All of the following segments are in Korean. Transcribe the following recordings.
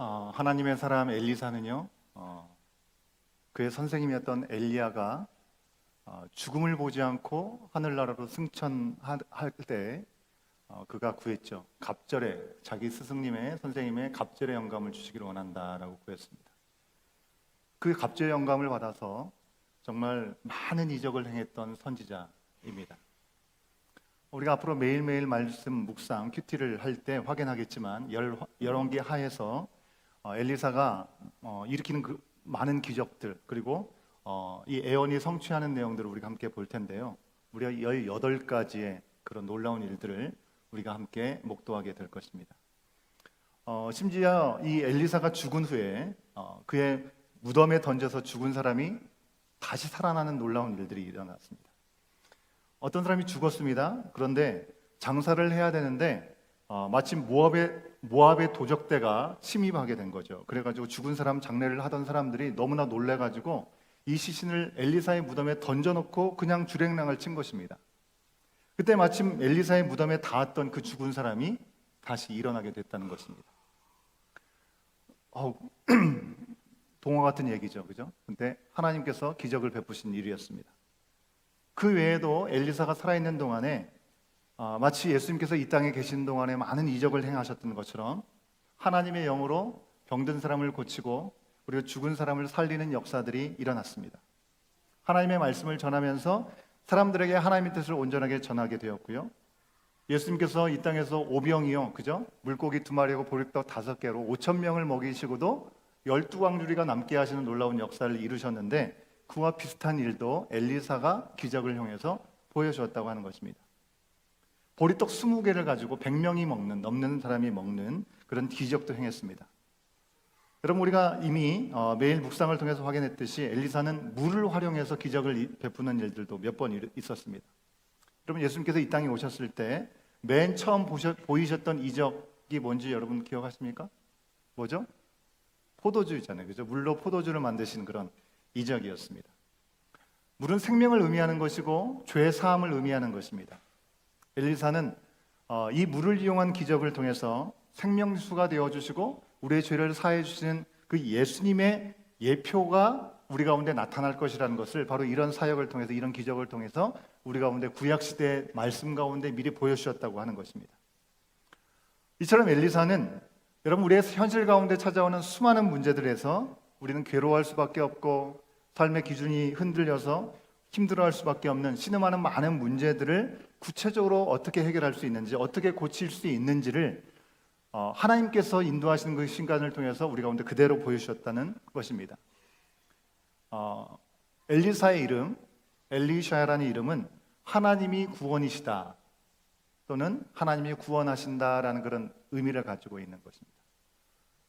어, 하나님의 사람 엘리사는요, 어, 그의 선생님이었던 엘리야가 어, 죽음을 보지 않고 하늘나라로 승천할 때 어, 그가 구했죠. 갑절에 자기 스승님의 선생님의 갑절의 영감을 주시기를 원한다라고 구했습니다. 그 갑절의 영감을 받아서 정말 많은 이적을 행했던 선지자입니다. 우리가 앞으로 매일매일 말씀 묵상 큐티를 할 때 확인하겠지만 열, 열왕기 하에서 어, 엘리사가 어, 일으키는 그 많은 기적들 그리고 어, 이 애언이 성취하는 내용들을 우리가 함께 볼 텐데요. 우리가 18가지의 그런 놀라운 일들을 우리가 함께 목도하게 될 것입니다. 어, 심지어 이 엘리사가 죽은 후에 어, 그의 무덤에 던져서 죽은 사람이 다시 살아나는 놀라운 일들이 일어났습니다. 어떤 사람이 죽었습니다. 그런데 장사를 해야 되는데 어, 마침 모압의 모압의 도적대가 침입하게 된 거죠. 그래가지고 죽은 사람 장례를 하던 사람들이 너무나 놀래가지고 이 시신을 엘리사의 무덤에 던져놓고 그냥 주랭랑을 친 것입니다. 그때 마침 엘리사의 무덤에 닿았던 그 죽은 사람이 다시 일어나게 됐다는 것입니다. 어, 동화 같은 얘기죠, 그죠? 근데 하나님께서 기적을 베푸신 일이었습니다. 그 외에도 엘리사가 살아있는 동안에 어, 마치 예수님께서 이 땅에 계신 동안에 많은 이적을 행하셨던 것처럼 하나님의 영으로 병든 사람을 고치고 그리고 죽은 사람을 살리는 역사들이 일어났습니다. 하나님의 말씀을 전하면서 사람들에게 하나님의 뜻을 온전하게 전하게 되었고요. 예수님께서 이 땅에서 오병이요, 그죠? 물고기 두 마리하고 보리떡 다섯 개로 오천 명을 먹이시고도 열두 광주리가 남게 하시는 놀라운 역사를 이루셨는데 그와 비슷한 일도 엘리사가 기적을 통해서 보여주었다고 하는 것입니다. 보리떡 20개를 가지고 100명이 먹는 넘는 사람이 먹는 그런 기적도 행했습니다. 여러분 우리가 이미 어, 매일 묵상을 통해서 확인했듯이 엘리사는 물을 활용해서 기적을 베푸는 일들도 몇 번 있었습니다. 여러분 예수님께서 이 땅에 오셨을 때 맨 처음 보셨, 보이셨던 이적이 뭔지 여러분 기억하십니까? 뭐죠? 포도주잖아요. 그죠? 물로 포도주를 만드신 그런 이적이었습니다. 물은 생명을 의미하는 것이고 죄 사함을 의미하는 것입니다. 엘리사는 어, 이 물을 이용한 기적을 통해서 생명수가 되어 주시고 우리의 죄를 사해 주시는 그 예수님의 예표가 우리 가운데 나타날 것이라는 것을 바로 이런 사역을 통해서 이런 기적을 통해서 우리 가운데 구약 시대 말씀 가운데 미리 보여주셨다고 하는 것입니다. 이처럼 엘리사는 여러분 우리의 현실 가운데 찾아오는 수많은 문제들에서 우리는 괴로워할 수밖에 없고 삶의 기준이 흔들려서 힘들어할 수밖에 없는 신음하는 많은 문제들을 구체적으로 어떻게 해결할 수 있는지 어떻게 고칠 수 있는지를 어, 하나님께서 인도하시는 그 신간을 통해서 우리 가운데 그대로 보여주셨다는 것입니다. 어, 엘리사의 이름 엘리샤라는 이름은 하나님이 구원이시다 또는 하나님이 구원하신다라는 그런 의미를 가지고 있는 것입니다.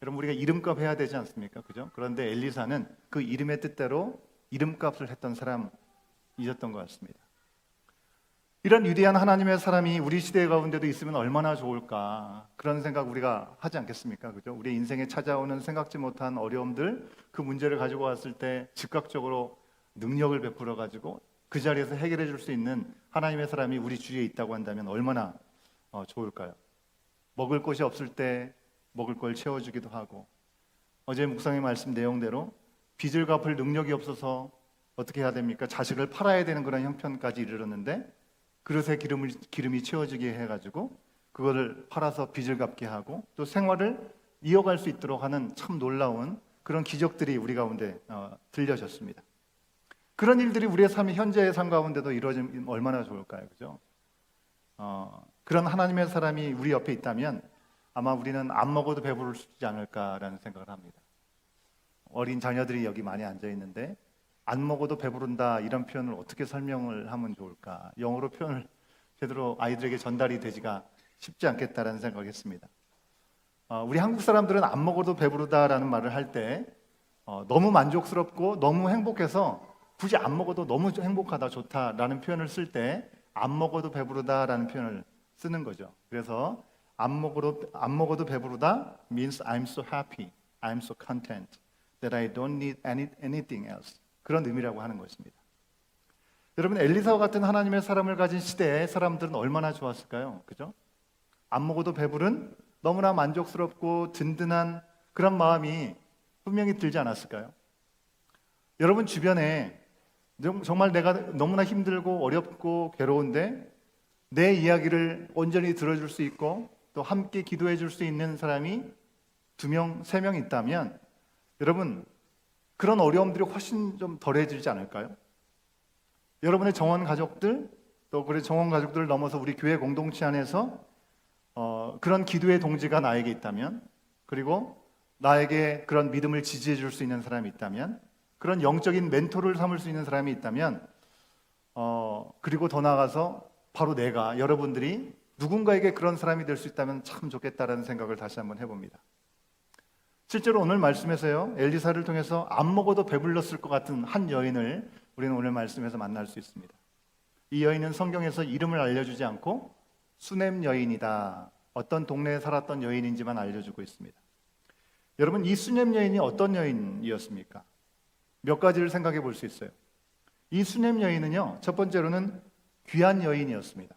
여러분 우리가 이름값 해야 되지 않습니까? 그죠? 그런데 엘리사는 그 이름의 뜻대로 이름값을 했던 사람 이었던 것 같습니다. 이런 위대한 하나님의 사람이 우리 시대 가운데도 있으면 얼마나 좋을까 그런 생각 우리가 하지 않겠습니까? 그죠? 우리 인생에 찾아오는 생각지 못한 어려움들 그 문제를 가지고 왔을 때 즉각적으로 능력을 베풀어 가지고 그 자리에서 해결해 줄 수 있는 하나님의 사람이 우리 주위에 있다고 한다면 얼마나 어, 좋을까요? 먹을 것이 없을 때 먹을 걸 채워주기도 하고 어제 묵상의 말씀 내용대로 빚을 갚을 능력이 없어서 어떻게 해야 됩니까? 자식을 팔아야 되는 그런 형편까지 이르렀는데 그릇에 기름을, 기름이 채워지게 해가지고 그거를 팔아서 빚을 갚게 하고 또 생활을 이어갈 수 있도록 하는 참 놀라운 그런 기적들이 우리 가운데 어, 들려졌습니다. 그런 일들이 우리의 삶, 현재의 삶 가운데도 이루어지면 얼마나 좋을까요? 그죠? 어, 그런 하나님의 사람이 우리 옆에 있다면 아마 우리는 안 먹어도 배부를 수 있지 않을까라는 생각을 합니다. 어린 자녀들이 여기 많이 앉아 있는데 안 먹어도 배부른다 이런 표현을 어떻게 설명을 하면 좋을까? 영어로 표현을 제대로 아이들에게 전달이 되지가 쉽지 않겠다라는 생각했습니다. 어, 우리 한국 사람들은 안 먹어도 배부르다라는 말을 할때 어, 너무 만족스럽고 너무 행복해서 굳이 안 먹어도 너무 행복하다 좋다라는 표현을 쓸 때 안 먹어도 배부르다라는 표현을 쓰는 거죠. 그래서 안 먹어도 안 먹어도 배부르다 means I'm so happy, I'm so content that I don't need any, anything else. 그런 의미라고 하는 것입니다. 여러분 엘리사와 같은 하나님의 사람을 가진 시대에 사람들은 얼마나 좋았을까요? 그죠? 안 먹어도 배부른 너무나 만족스럽고 든든한 그런 마음이 분명히 들지 않았을까요? 여러분 주변에 정- 정말 내가 너무나 힘들고 어렵고 괴로운데 내 이야기를 온전히 들어줄 수 있고 또 함께 기도해 줄 수 있는 사람이 두 명, 세 명 있다면 여러분 그런 어려움들이 훨씬 좀 덜해지지 않을까요? 여러분의 정원 가족들 또 그래 정원 가족들을 넘어서 우리 교회 공동체 안에서 어, 그런 기도의 동지가 나에게 있다면 그리고 나에게 그런 믿음을 지지해 줄 수 있는 사람이 있다면 그런 영적인 멘토를 삼을 수 있는 사람이 있다면 어, 그리고 더 나아가서 바로 내가 여러분들이 누군가에게 그런 사람이 될 수 있다면 참 좋겠다라는 생각을 다시 한번 해봅니다. 실제로 오늘 말씀에서요 엘리사를 통해서 안 먹어도 배불렀을 것 같은 한 여인을 우리는 오늘 말씀에서 만날 수 있습니다. 이 여인은 성경에서 이름을 알려주지 않고 수넴 여인이다. 어떤 동네에 살았던 여인인지만 알려주고 있습니다. 여러분 이 수넴 여인이 어떤 여인이었습니까? 몇 가지를 생각해 볼 수 있어요. 이 수넴 여인은요 첫 번째로는 귀한 여인이었습니다.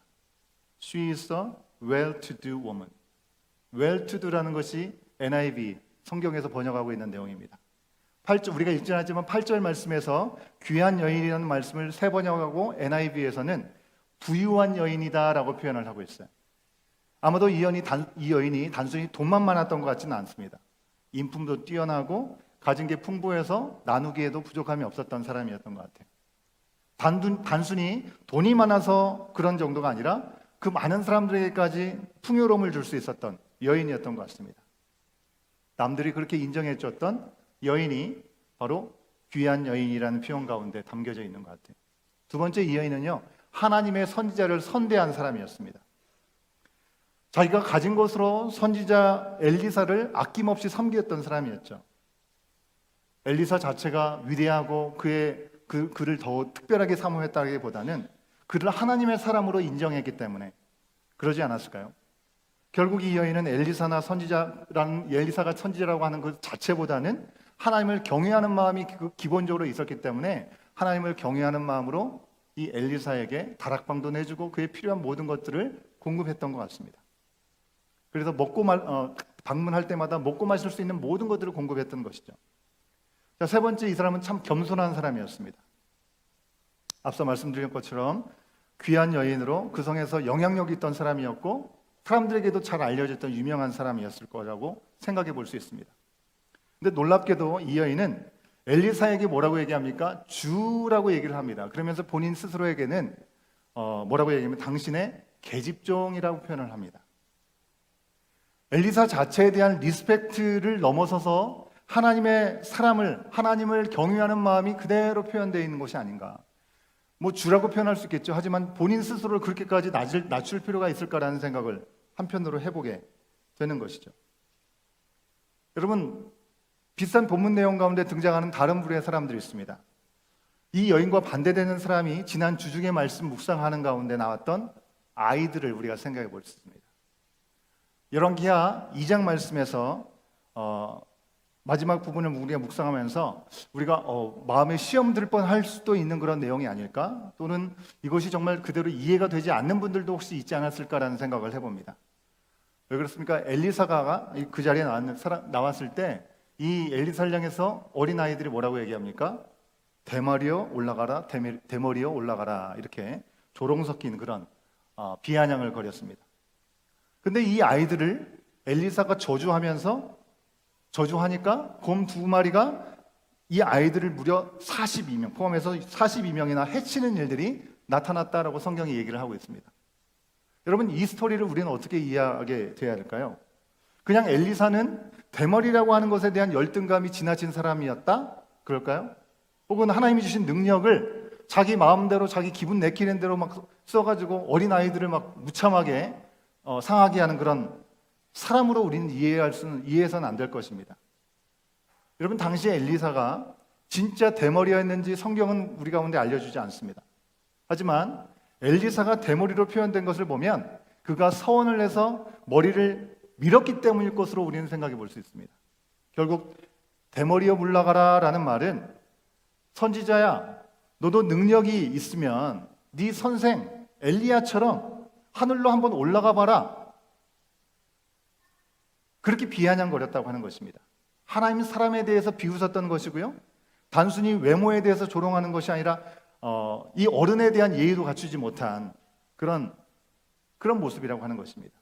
She is a well-to-do woman. well-to-do라는 것이 NIV 성경에서 번역하고 있는 내용입니다. 8절 우리가 읽지 않았지만 8절 말씀에서 귀한 여인이라는 말씀을 세 번역하고 NIV에서는 부유한 여인이다라고 표현을 하고 있어요. 아마도 이 여인이, 단, 이 여인이 단순히 돈만 많았던 것 같지는 않습니다. 인품도 뛰어나고 가진 게 풍부해서 나누기에도 부족함이 없었던 사람이었던 것 같아요. 단순, 단순히 돈이 많아서 그런 정도가 아니라 그 많은 사람들에게까지 풍요로움을 줄 수 있었던 여인이었던 것 같습니다. 남들이 그렇게 인정해 줬던 여인이 바로 귀한 여인이라는 표현 가운데 담겨져 있는 것 같아요. 두 번째 이 여인은요, 하나님의 선지자를 선대한 사람이었습니다. 자기가 가진 것으로 선지자 엘리사를 아낌없이 섬겼던 사람이었죠. 엘리사 자체가 위대하고 그의 그 그를 더 특별하게 사모했다기보다는 그를 하나님의 사람으로 인정했기 때문에 그러지 않았을까요? 결국 이 여인은 엘리사나 선지자라는 엘리사가 선지자라고 하는 것 자체보다는 하나님을 경외하는 마음이 그 기본적으로 있었기 때문에 하나님을 경외하는 마음으로 이 엘리사에게 다락방도 내주고 그에 필요한 모든 것들을 공급했던 것 같습니다. 그래서 먹고 말 어, 방문할 때마다 먹고 마실 수 있는 모든 것들을 공급했던 것이죠. 자, 세 번째 이 사람은 참 겸손한 사람이었습니다. 앞서 말씀드린 것처럼 귀한 여인으로 그 성에서 영향력 있던 사람이었고 사람들에게도 잘 알려졌던 유명한 사람이었을 거라고 생각해 볼 수 있습니다. 근데 놀랍게도 이 여인은 엘리사에게 뭐라고 얘기합니까? 주라고 얘기를 합니다. 그러면서 본인 스스로에게는 어, 뭐라고 얘기하면 당신의 계집종이라고 표현을 합니다. 엘리사 자체에 대한 리스펙트를 넘어서서 하나님의 사람을 하나님을 경외하는 마음이 그대로 표현되어 있는 것이 아닌가. 뭐 주라고 표현할 수 있겠죠. 하지만 본인 스스로를 그렇게까지 낮을, 낮출 필요가 있을까라는 생각을 한편으로 해보게 되는 것이죠. 여러분 비싼 본문 내용 가운데 등장하는 다른 부류의 사람들이 있습니다. 이 여인과 반대되는 사람이 지난 주중의 말씀 묵상하는 가운데 나왔던 아이들을 우리가 생각해 볼 수 있습니다. 열왕기하 2장 말씀에서 어, 마지막 부분을 우리가 묵상하면서 우리가 어, 마음에 시험 들 뻔할 수도 있는 그런 내용이 아닐까? 또는 이것이 정말 그대로 이해가 되지 않는 분들도 혹시 있지 않았을까라는 생각을 해봅니다. 왜 그렇습니까? 엘리사가 그 자리에 나왔을 때 이 엘리사를 향해서 어린 아이들이 뭐라고 얘기합니까? 대머리여 올라가라, 대머리여 올라가라 이렇게 조롱 섞인 그런 어, 비아냥을 거렸습니다. 근데 이 아이들을 엘리사가 저주하면서 저주하니까 곰 두 마리가 이 아이들을 무려 42명 포함해서 42명이나 해치는 일들이 나타났다라고 성경이 얘기를 하고 있습니다. 여러분 이 스토리를 우리는 어떻게 이해하게 돼야 할까요? 그냥 엘리사는 대머리라고 하는 것에 대한 열등감이 지나친 사람이었다? 그럴까요? 혹은 하나님이 주신 능력을 자기 마음대로 자기 기분 내키는 대로 막 써가지고 어린 아이들을 막 무참하게 어, 상하게 하는 그런 사람으로 우리는 이해할 수는 이해해서는 안 될 것입니다. 여러분 당시 엘리사가 진짜 대머리였는지 성경은 우리 가운데 알려주지 않습니다. 하지만 엘리사가 대머리로 표현된 것을 보면 그가 서원을 해서 머리를 밀었기 때문일 것으로 우리는 생각해 볼 수 있습니다. 결국 대머리여 물러가라라는 말은 선지자야 너도 능력이 있으면 네 선생 엘리야처럼 하늘로 한번 올라가 봐라. 그렇게 비아냥거렸다고 하는 것입니다. 하나님 사람에 대해서 비웃었던 것이고요. 단순히 외모에 대해서 조롱하는 것이 아니라 어, 이 어른에 대한 예의도 갖추지 못한 그런 그런 모습이라고 하는 것입니다.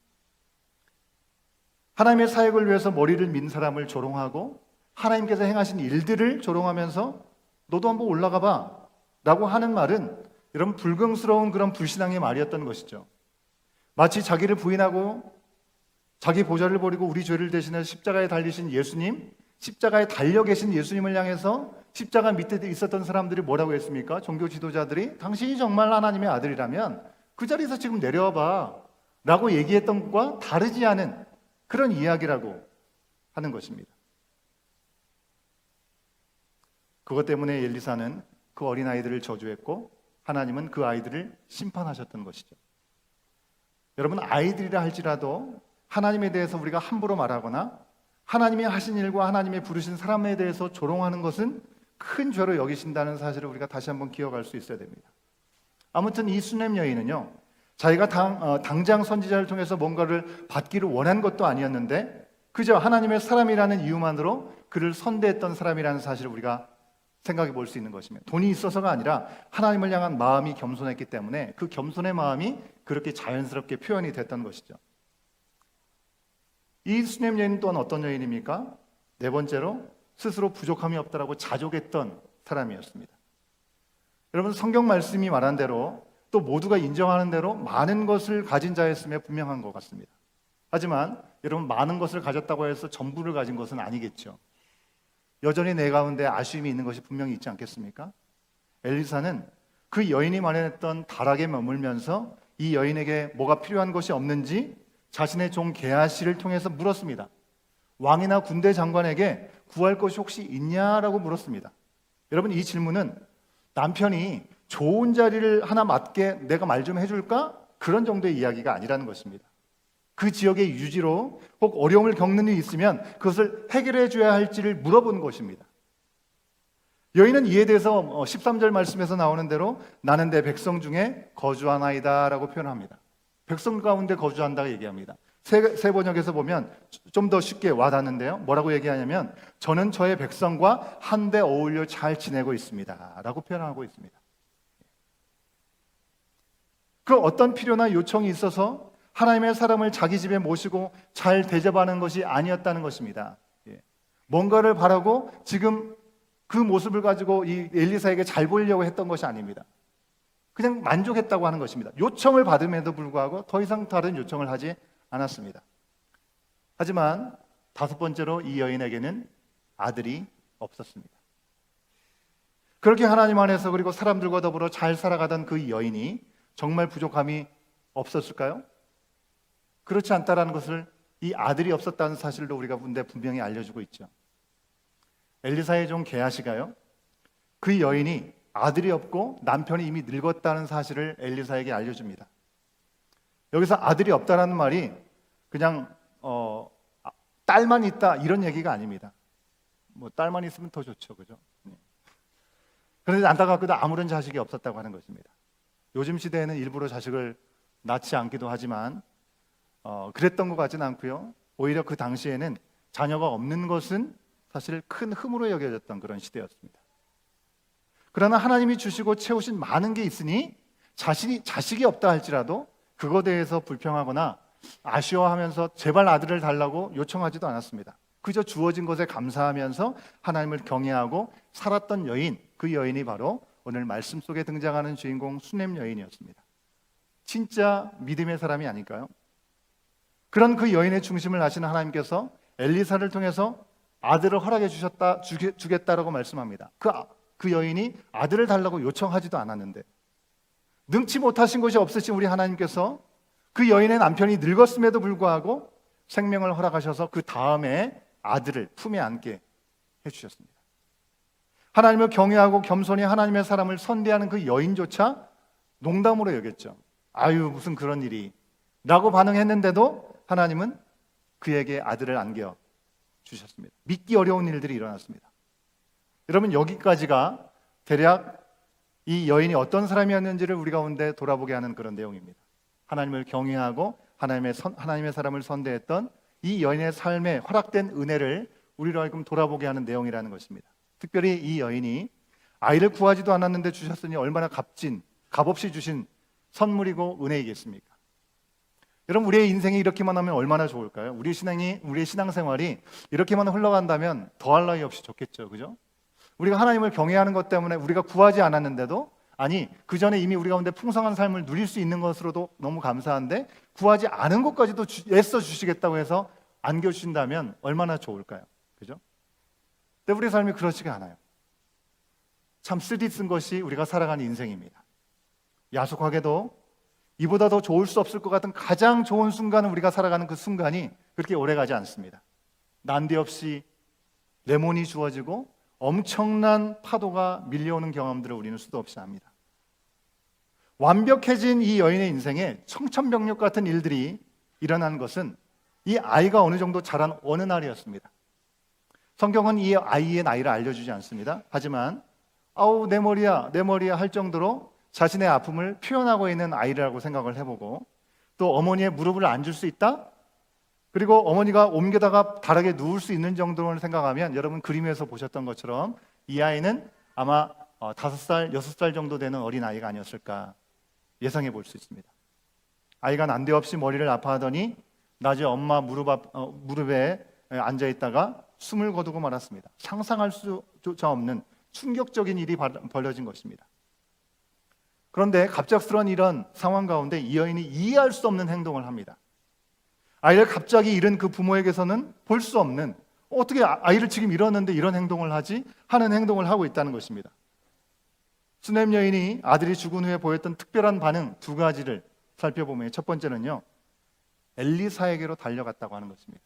하나님의 사역을 위해서 머리를 민 사람을 조롱하고 하나님께서 행하신 일들을 조롱하면서 너도 한번 올라가 봐 라고 하는 말은 여러분 불경스러운 그런 불신앙의 말이었던 것이죠. 마치 자기를 부인하고 자기 보좌를 버리고 우리 죄를 대신해 십자가에 달리신 예수님, 십자가에 달려 계신 예수님을 향해서 십자가 밑에 있었던 사람들이 뭐라고 했습니까? 종교 지도자들이 당신이 정말 하나님의 아들이라면 그 자리에서 지금 내려와 봐 라고 얘기했던 것과 다르지 않은 그런 이야기라고 하는 것입니다. 그것 때문에 엘리사는 그 어린 아이들을 저주했고 하나님은 그 아이들을 심판하셨던 것이죠. 여러분 아이들이라 할지라도 하나님에 대해서 우리가 함부로 말하거나 하나님이 하신 일과 하나님이 부르신 사람에 대해서 조롱하는 것은 큰 죄로 여기신다는 사실을 우리가 다시 한번 기억할 수 있어야 됩니다. 아무튼 이 수냄 여인은요, 자기가 당, 어, 당장 선지자를 통해서 뭔가를 받기를 원한 것도 아니었는데, 그저 하나님의 사람이라는 이유만으로 그를 선대했던 사람이라는 사실을 우리가 생각해 볼 수 있는 것입니다. 돈이 있어서가 아니라 하나님을 향한 마음이 겸손했기 때문에 그 겸손의 마음이 그렇게 자연스럽게 표현이 됐던 것이죠. 이 수냄 여인 또한 어떤 여인입니까? 네 번째로 스스로 부족함이 없다라고 자족했던 사람이었습니다. 여러분 성경 말씀이 말한 대로 또 모두가 인정하는 대로 많은 것을 가진 자였음에 분명한 것 같습니다. 하지만 여러분 많은 것을 가졌다고 해서 전부를 가진 것은 아니겠죠. 여전히 내 가운데 아쉬움이 있는 것이 분명히 있지 않겠습니까? 엘리사는 그 여인이 마련했던 다락에 머물면서 이 여인에게 뭐가 필요한 것이 없는지 자신의 종 게하시를 통해서 물었습니다. 왕이나 군대 장관에게 구할 것이 혹시 있냐라고 물었습니다. 여러분 이 질문은 남편이 좋은 자리를 하나 맡게 내가 말 좀 해줄까? 그런 정도의 이야기가 아니라는 것입니다. 그 지역의 유지로 혹 어려움을 겪는 일이 있으면 그것을 해결해 줘야 할지를 물어보는 것입니다. 여인은 이에 대해서 13절 말씀에서 나오는 대로 나는 내 백성 중에 거주하나이다 라고 표현합니다. 백성 가운데 거주한다고 얘기합니다. 세, 세 번역에서 보면 좀 더 쉽게 와닿는데요. 뭐라고 얘기하냐면 저는 저의 백성과 한데 어울려 잘 지내고 있습니다라고 표현하고 있습니다. 그 어떤 필요나 요청이 있어서 하나님의 사람을 자기 집에 모시고 잘 대접하는 것이 아니었다는 것입니다. 예. 뭔가를 바라고 지금 그 모습을 가지고 이 엘리사에게 잘 보이려고 했던 것이 아닙니다. 그냥 만족했다고 하는 것입니다. 요청을 받음에도 불구하고 더 이상 다른 요청을 하지 않았습니다. 하지만 다섯 번째로 이 여인에게는 아들이 없었습니다. 그렇게 하나님 안에서 그리고 사람들과 더불어 잘 살아가던 그 여인이 정말 부족함이 없었을까요? 그렇지 않다라는 것을 이 아들이 없었다는 사실도 우리가 문제 분명히 알려주고 있죠. 엘리사의 종 게하시가요. 그 여인이 아들이 없고 남편이 이미 늙었다는 사실을 엘리사에게 알려줍니다. 여기서 아들이 없다라는 말이 그냥 어, 아, 딸만 있다 이런 얘기가 아닙니다. 뭐 딸만 있으면 더 좋죠, 그죠? 네. 그런데 안타깝게도 아무런 자식이 없었다고 하는 것입니다. 요즘 시대에는 일부러 자식을 낳지 않기도 하지만 어, 그랬던 것 같지는 않고요. 오히려 그 당시에는 자녀가 없는 것은 사실 큰 흠으로 여겨졌던 그런 시대였습니다. 그러나 하나님이 주시고 채우신 많은 게 있으니 자신이 자식이 없다 할지라도 그거 대해서 불평하거나 아쉬워하면서 제발 아들을 달라고 요청하지도 않았습니다. 그저 주어진 것에 감사하면서 하나님을 경외하고 살았던 여인, 그 여인이 바로 오늘 말씀 속에 등장하는 주인공 수냄 여인이었습니다. 진짜 믿음의 사람이 아닐까요? 그런 그 여인의 중심을 아시는 하나님께서 엘리사를 통해서 아들을 허락해 주셨다 주겠다라고 말씀합니다. 그, 그 여인이 아들을 달라고 요청하지도 않았는데 능치 못하신 것이 없으신 우리 하나님께서 그 여인의 남편이 늙었음에도 불구하고 생명을 허락하셔서 그 다음에 아들을 품에 안게 해주셨습니다. 하나님을 경외하고 겸손히 하나님의 사람을 선대하는 그 여인조차 농담으로 여겼죠. 아유, 무슨 그런 일이. 라고 반응했는데도 하나님은 그에게 아들을 안겨 주셨습니다. 믿기 어려운 일들이 일어났습니다. 여러분, 여기까지가 대략 이 여인이 어떤 사람이었는지를 우리 가운데 돌아보게 하는 그런 내용입니다. 하나님을 경외하고 하나님의, 선, 하나님의 사람을 선대했던 이 여인의 삶에 허락된 은혜를 우리로 하여금 돌아보게 하는 내용이라는 것입니다. 특별히 이 여인이 아이를 구하지도 않았는데 주셨으니 얼마나 값진 값없이 주신 선물이고 은혜이겠습니까? 여러분 우리의 인생이 이렇게만 하면 얼마나 좋을까요? 우리 신앙이 우리의 신앙생활이 이렇게만 흘러간다면 더할 나위 없이 좋겠죠. 그죠? 우리가 하나님을 경외하는 것 때문에 우리가 구하지 않았는데도 아니 그 전에 이미 우리 가운데 풍성한 삶을 누릴 수 있는 것으로도 너무 감사한데 구하지 않은 것까지도 주- 애써 주시겠다고 해서 안겨 주신다면 얼마나 좋을까요? 그죠? 근데 우리의 삶이 그렇지가 않아요. 참 쓰디쓴 것이 우리가 살아가는 인생입니다. 야속하게도 이보다 더 좋을 수 없을 것 같은 가장 좋은 순간을 우리가 살아가는 그 순간이 그렇게 오래 가지 않습니다. 난데없이 레몬이 주어지고 엄청난 파도가 밀려오는 경험들을 우리는 수도 없이 합니다. 완벽해진 이 여인의 인생에 청천벽력 같은 일들이 일어난 것은 이 아이가 어느 정도 자란 어느 날이었습니다. 성경은 이 아이의 나이를 알려주지 않습니다. 하지만 아우 내 머리야 내 머리야 할 정도로 자신의 아픔을 표현하고 있는 아이라고 생각을 해보고 또 어머니의 무릎을 앉을 수 있다? 그리고 어머니가 옮겨다가 다르게 누울 수 있는 정도를 생각하면 여러분 그림에서 보셨던 것처럼 이 아이는 아마 어, 다섯 살, 여섯 살 정도 되는 어린 아이가 아니었을까 예상해 볼 수 있습니다. 아이가 난데없이 머리를 아파하더니 낮에 엄마 무릎 앞, 어, 무릎에 앉아 있다가 숨을 거두고 말았습니다. 상상할 수조차 없는 충격적인 일이 발- 벌어진 것입니다. 그런데 갑작스러운 이런 상황 가운데 이 여인이 이해할 수 없는 행동을 합니다. 아이를 갑자기 잃은 그 부모에게서는 볼 수 없는 어떻게 아- 아이를 지금 잃었는데 이런 행동을 하지 하는 행동을 하고 있다는 것입니다. 수넴 여인이 아들이 죽은 후에 보였던 특별한 반응 두 가지를 살펴보면 첫 번째는요. 엘리사에게로 달려갔다고 하는 것입니다.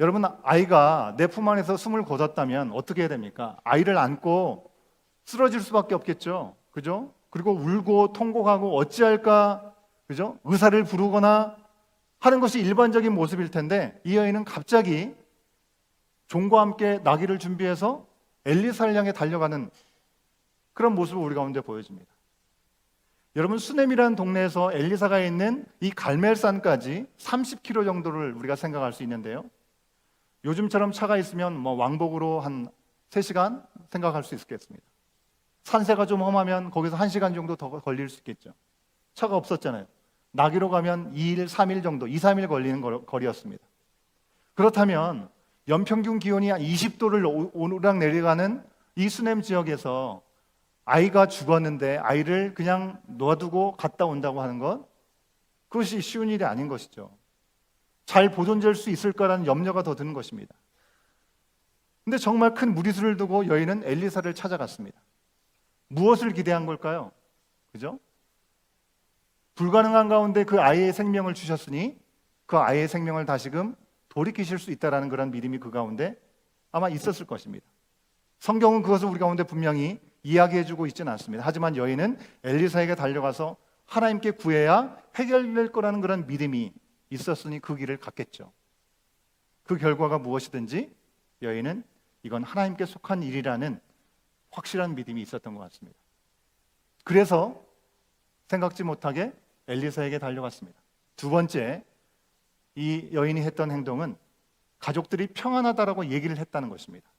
여러분 아이가 내 품 안에서 숨을 거뒀다면 어떻게 해야 됩니까? 아이를 안고 쓰러질 수밖에 없겠죠. 그죠? 그리고 울고 통곡하고 어찌할까? 그죠? 의사를 부르거나 하는 것이 일반적인 모습일 텐데 이 여인은 갑자기 종과 함께 나귀를 준비해서 엘리사를 향해 달려가는 그런 모습을 우리 가운데 보여집니다. 여러분 수넴이라는 동네에서 엘리사가 있는 이 갈멜산까지 30km 정도를 우리가 생각할 수 있는데요. 요즘처럼 차가 있으면 뭐 왕복으로 한 3시간 생각할 수 있겠습니다. 산세가 좀 험하면 거기서 1시간 정도 더 걸릴 수 있겠죠. 차가 없었잖아요. 나기로 가면 2일, 3일 정도, 2, 3일 걸리는 거- 거리였습니다. 그렇다면 연평균 기온이 한 20도를 오르락 내려가는 이 수냄 지역에서 아이가 죽었는데 아이를 그냥 놔두고 갔다 온다고 하는 것 그것이 쉬운 일이 아닌 것이죠. 잘 보존될 수 있을 거라는 염려가 더 드는 것입니다. 근데 정말 큰 무리수를 두고 여인은 엘리사를 찾아갔습니다. 무엇을 기대한 걸까요? 그죠? 불가능한 가운데 그 아이의 생명을 주셨으니 그 아이의 생명을 다시금 돌이키실 수 있다라는 그런 믿음이 그 가운데 아마 있었을 것입니다. 성경은 그것을 우리 가운데 분명히 이야기해주고 있지는 않습니다. 하지만 여인은 엘리사에게 달려가서 하나님께 구해야 해결될 거라는 그런 믿음이 있었으니 그 길을 갔겠죠. 그 결과가 무엇이든지 여인은 이건 하나님께 속한 일이라는 확실한 믿음이 있었던 것 같습니다. 그래서 생각지 못하게 엘리사에게 달려갔습니다. 두 번째, 이 여인이 했던 행동은 가족들이 평안하다라고 얘기를 했다는 것입니다.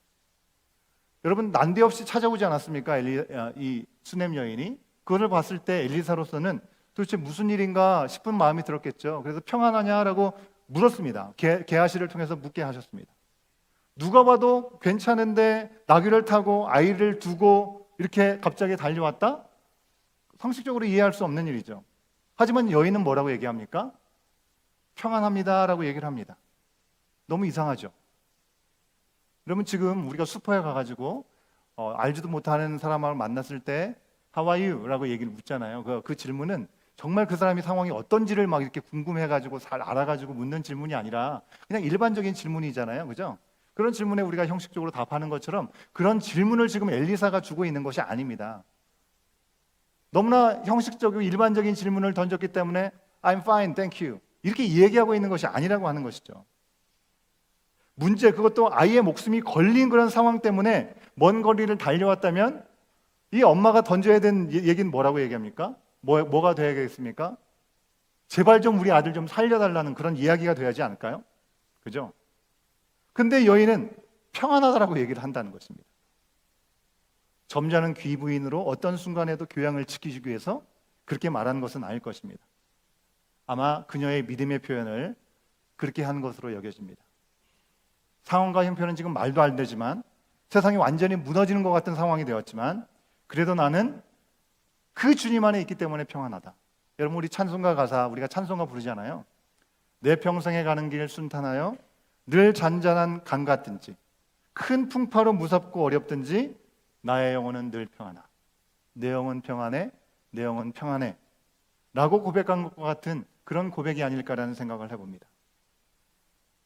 여러분 난데없이 찾아오지 않았습니까? 엘리, 아, 이 수넴 여인이 그것을 봤을 때 엘리사로서는 도대체 무슨 일인가 싶은 마음이 들었겠죠. 그래서 평안하냐라고 물었습니다. 게, 게하시를 통해서 묻게 하셨습니다. 누가 봐도 괜찮은데 나귀를 타고 아이를 두고 이렇게 갑자기 달려왔다? 상식적으로 이해할 수 없는 일이죠. 하지만 여인은 뭐라고 얘기합니까? 평안합니다라고 얘기를 합니다. 너무 이상하죠. 여러분 지금 우리가 슈퍼에 가가지고 어, 알지도 못하는 사람을 만났을 때 How are you?라고 얘기를 묻잖아요. 그, 그 질문은 정말 그 사람이 상황이 어떤지를 막 이렇게 궁금해가지고 잘 알아가지고 묻는 질문이 아니라 그냥 일반적인 질문이잖아요, 그죠? 그런 질문에 우리가 형식적으로 답하는 것처럼 그런 질문을 지금 엘리사가 주고 있는 것이 아닙니다. 너무나 형식적이고 일반적인 질문을 던졌기 때문에 I'm fine, thank you 이렇게 얘기하고 있는 것이 아니라고 하는 것이죠. 문제 그것도 아이의 목숨이 걸린 그런 상황 때문에 먼 거리를 달려왔다면 이 엄마가 던져야 얘- 얘기는 뭐라고 얘기합니까? 뭐, 뭐가 돼야겠습니까? 제발 좀 우리 아들 좀 살려달라는 그런 이야기가 돼야지 않을까요? 그죠? 근데 여인은 평안하다라고 얘기를 한다는 것입니다. 점잖은 귀부인으로 어떤 순간에도 교양을 지키기 위해서 그렇게 말한 것은 아닐 것입니다. 아마 그녀의 믿음의 표현을 그렇게 한 것으로 여겨집니다. 상황과 형편은 지금 말도 안 되지만 세상이 완전히 무너지는 것 같은 상황이 되었지만 그래도 나는 그 주님 안에 있기 때문에 평안하다. 여러분 우리 찬송가 가사 우리가 찬송가 부르잖아요. 내 평생에 가는 길 순탄하여 늘 잔잔한 강 같든지 큰 풍파로 무섭고 어렵든지 나의 영혼은 늘 평안하. 내 영혼 평안해. 내 영혼 평안해. 라고 고백한 것과 같은 그런 고백이 아닐까라는 생각을 해봅니다.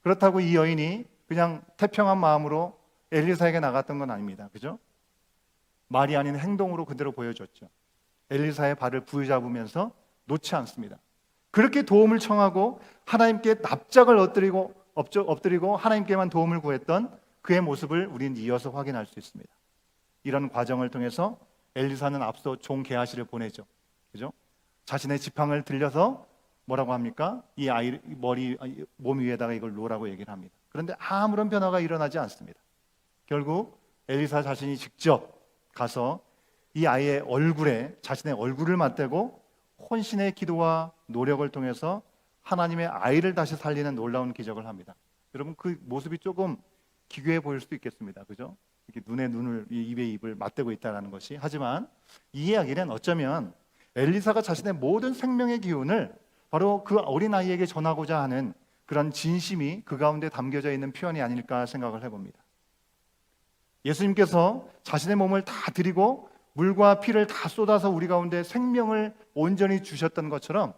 그렇다고 이 여인이 그냥 태평한 마음으로 엘리사에게 나갔던 건 아닙니다. 그죠? 말이 아닌 행동으로 그대로 보여줬죠. 엘리사의 발을 부여잡으면서 놓지 않습니다. 그렇게 도움을 청하고 하나님께 납작을 엎드리고 엎드리고 하나님께만 도움을 구했던 그의 모습을 우리는 이어서 확인할 수 있습니다. 이런 과정을 통해서 엘리사는 앞서 종 게하시를 보내죠. 그죠? 자신의 지팡을 들려서 뭐라고 합니까? 이 아이 머리 아니, 몸 위에다가 이걸 놓으라고 얘기를 합니다. 그런데 아무런 변화가 일어나지 않습니다. 결국 엘리사 자신이 직접 가서 이 아이의 얼굴에 자신의 얼굴을 맞대고 혼신의 기도와 노력을 통해서 하나님의 아이를 다시 살리는 놀라운 기적을 합니다. 여러분 그 모습이 조금 기괴해 보일 수도 있겠습니다. 그죠? 이렇게 눈에 눈을 이 입에 입을 맞대고 있다라는 것이 하지만 이 이야기는 어쩌면 엘리사가 자신의 모든 생명의 기운을 바로 그 어린 아이에게 전하고자 하는 그런 진심이 그 가운데 담겨져 있는 표현이 아닐까 생각을 해봅니다. 예수님께서 자신의 몸을 다 드리고 물과 피를 다 쏟아서 우리 가운데 생명을 온전히 주셨던 것처럼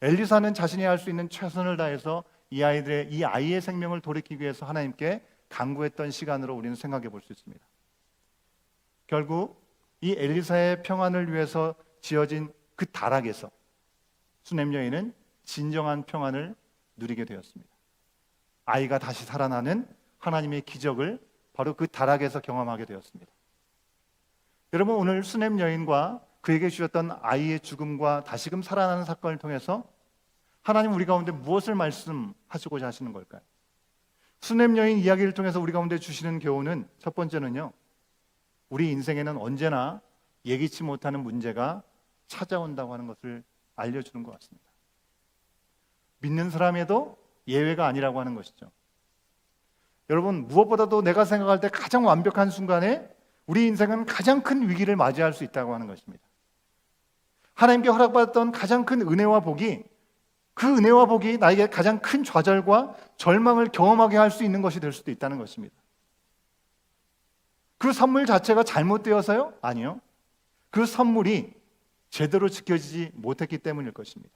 엘리사는 자신이 할 수 있는 최선을 다해서 이 아이들의 이 아이의 생명을 돌이키기 위해서 하나님께 간구했던 시간으로 우리는 생각해 볼 수 있습니다. 결국 이 엘리사의 평안을 위해서 지어진 그 다락에서 수냄 여인은 진정한 평안을 누리게 되었습니다. 아이가 다시 살아나는 하나님의 기적을 바로 그 다락에서 경험하게 되었습니다. 여러분 오늘 수냄 여인과 그에게 주셨던 아이의 죽음과 다시금 살아나는 사건을 통해서 하나님 우리 가운데 무엇을 말씀하시고자 하시는 걸까요? 수냄 여인 이야기를 통해서 우리 가운데 주시는 교훈은 첫 번째는요. 우리 인생에는 언제나 예기치 못하는 문제가 찾아온다고 하는 것을 알려주는 것 같습니다. 믿는 사람에도 예외가 아니라고 하는 것이죠. 여러분 무엇보다도 내가 생각할 때 가장 완벽한 순간에 우리 인생은 가장 큰 위기를 맞이할 수 있다고 하는 것입니다. 하나님께 허락받았던 가장 큰 은혜와 복이 그 은혜와 복이 나에게 가장 큰 좌절과 절망을 경험하게 할 수 있는 것이 될 수도 있다는 것입니다. 그 선물 자체가 잘못되어서요? 아니요. 그 선물이 제대로 지켜지지 못했기 때문일 것입니다.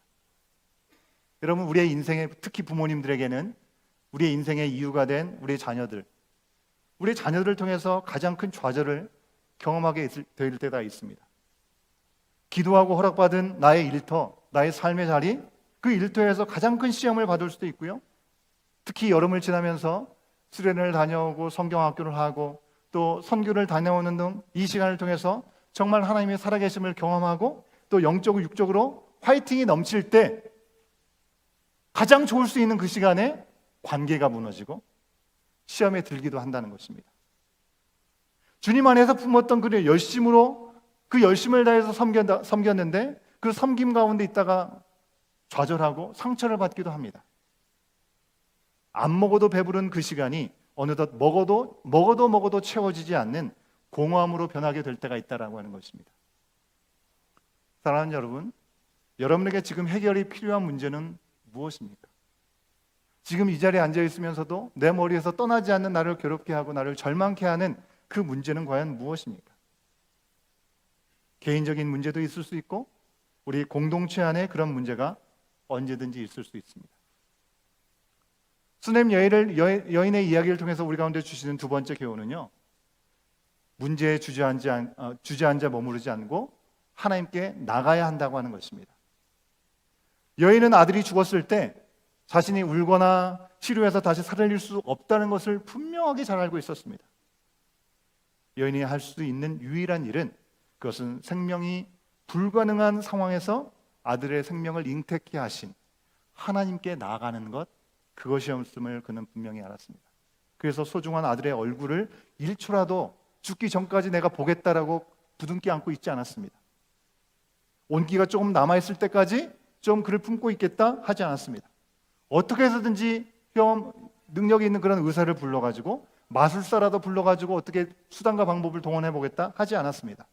여러분, 우리의 인생에 특히 부모님들에게는 우리의 인생의 이유가 된 우리의 자녀들, 우리의 자녀들을 통해서 가장 큰 좌절을 경험하게 될 때가 있습니다. 기도하고 허락받은 나의 일터, 나의 삶의 자리, 그 일터에서 가장 큰 시험을 받을 수도 있고요. 특히 여름을 지나면서 수련을 다녀오고 성경학교를 하고 또 선교를 다녀오는 등 이 시간을 통해서 정말 하나님의 살아계심을 경험하고 또 영적으로 육적으로 화이팅이 넘칠 때 가장 좋을 수 있는 그 시간에 관계가 무너지고 시험에 들기도 한다는 것입니다. 주님 안에서 품었던 그 열심으로 그 열심을 다해서 섬겼, 섬겼는데 그 섬김 가운데 있다가 좌절하고 상처를 받기도 합니다. 안 먹어도 배부른 그 시간이 어느덧 먹어도 먹어도 먹어도 채워지지 않는 공허함으로 변하게 될 때가 있다라고 하는 것입니다. 사랑하는 여러분, 여러분에게 지금 해결이 필요한 문제는 무엇입니까? 지금 이 자리에 앉아 있으면서도 내 머리에서 떠나지 않는 나를 괴롭게 하고 나를 절망케 하는 그 문제는 과연 무엇입니까? 개인적인 문제도 있을 수 있고 우리 공동체 안에 그런 문제가 언제든지 있을 수 있습니다. 수냄 여인을 여인 의 이야기를 통해서 우리 가운데 주시는 두 번째 교훈은요. 문제에 주저앉아, 어, 주저앉아 머무르지 않고 하나님께 나가야 한다고 하는 것입니다. 여인은 아들이 죽었을 때 자신이 울거나 치료해서 다시 살릴 수 없다는 것을 분명하게 잘 알고 있었습니다. 여인이 할 수 있는 유일한 일은 그것은 생명이 불가능한 상황에서 아들의 생명을 잉태케 하신 하나님께 나아가는 것 그것이었음을 그는 분명히 알았습니다. 그래서 소중한 아들의 얼굴을 1초라도 죽기 전까지 내가 보겠다라고 부둥켜 안고 있지 않았습니다. 온기가 조금 남아 있을 때까지 좀 그를 품고 있겠다 하지 않았습니다. 어떻게 해서든지 형 능력이 있는 그런 의사를 불러 가지고 마술사라도 불러 가지고 어떻게 수단과 방법을 동원해 보겠다 하지 않았습니다.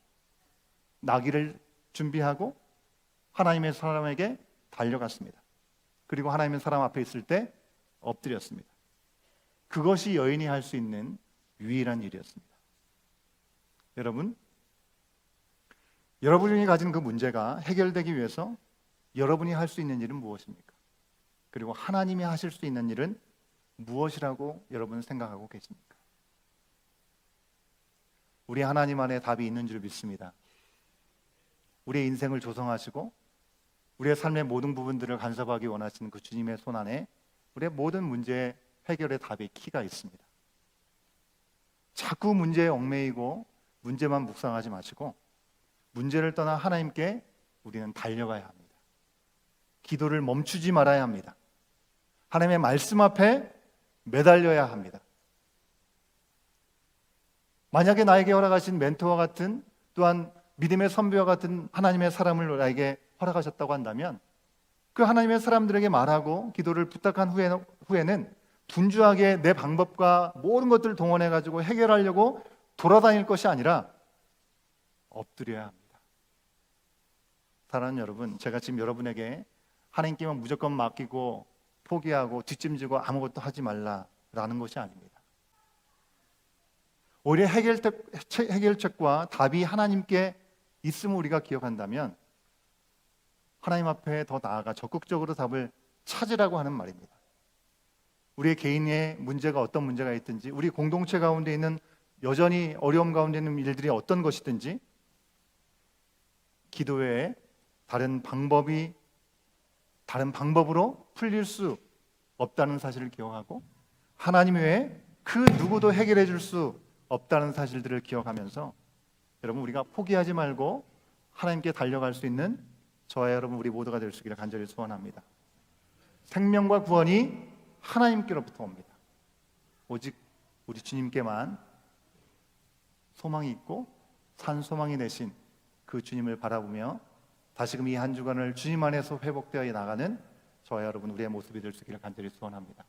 나귀를 준비하고 하나님의 사람에게 달려갔습니다. 그리고 하나님의 사람 앞에 있을 때 엎드렸습니다. 그것이 여인이 할 수 있는 유일한 일이었습니다. 여러분, 여러분이 가진 그 문제가 해결되기 위해서 여러분이 할 수 있는 일은 무엇입니까? 그리고 하나님이 하실 수 있는 일은 무엇이라고 여러분 생각하고 계십니까? 우리 하나님 안에 답이 있는 줄 믿습니다. 우리의 인생을 조성하시고 우리의 삶의 모든 부분들을 간섭하기 원하시는 그 주님의 손 안에 우리의 모든 문제 해결의 답의 키가 있습니다. 자꾸 문제에 얽매이고 문제만 묵상하지 마시고 문제를 떠나 하나님께 우리는 달려가야 합니다. 기도를 멈추지 말아야 합니다. 하나님의 말씀 앞에 매달려야 합니다. 만약에 나에게 허락하신 멘토와 같은 또한 믿음의 선배와 같은 하나님의 사람을 나에게 허락하셨다고 한다면 그 하나님의 사람들에게 말하고 기도를 부탁한 후에, 후에는 분주하게 내 방법과 모든 것들을 동원해 가지고 해결하려고 돌아다닐 것이 아니라 엎드려야 합니다. 사랑하는 여러분, 제가 지금 여러분에게 하나님께만 무조건 맡기고 포기하고 뒷짐지고 아무것도 하지 말라라는 것이 아닙니다. 오히려 해결책, 해결책과 답이 하나님께 있음을 우리가 기억한다면 하나님 앞에 더 나아가 적극적으로 답을 찾으라고 하는 말입니다. 우리의 개인의 문제가 어떤 문제가 있든지 우리 공동체 가운데 있는 여전히 어려움 가운데 있는 일들이 어떤 것이든지 기도 외에 다른 방법이 다른 방법으로 풀릴 수 없다는 사실을 기억하고 하나님 외에 그 누구도 해결해 줄 수 없다는 사실들을 기억하면서 여러분 우리가 포기하지 말고 하나님께 달려갈 수 있는 저와 여러분 우리 모두가 될 수 있기를 간절히 소원합니다. 생명과 구원이 하나님께로부터 옵니다. 오직 우리 주님께만 소망이 있고 산 소망이 되신 그 주님을 바라보며 다시금 이 한 주간을 주님 안에서 회복되어 나가는 저와 여러분 우리의 모습이 될 수 있기를 간절히 소원합니다.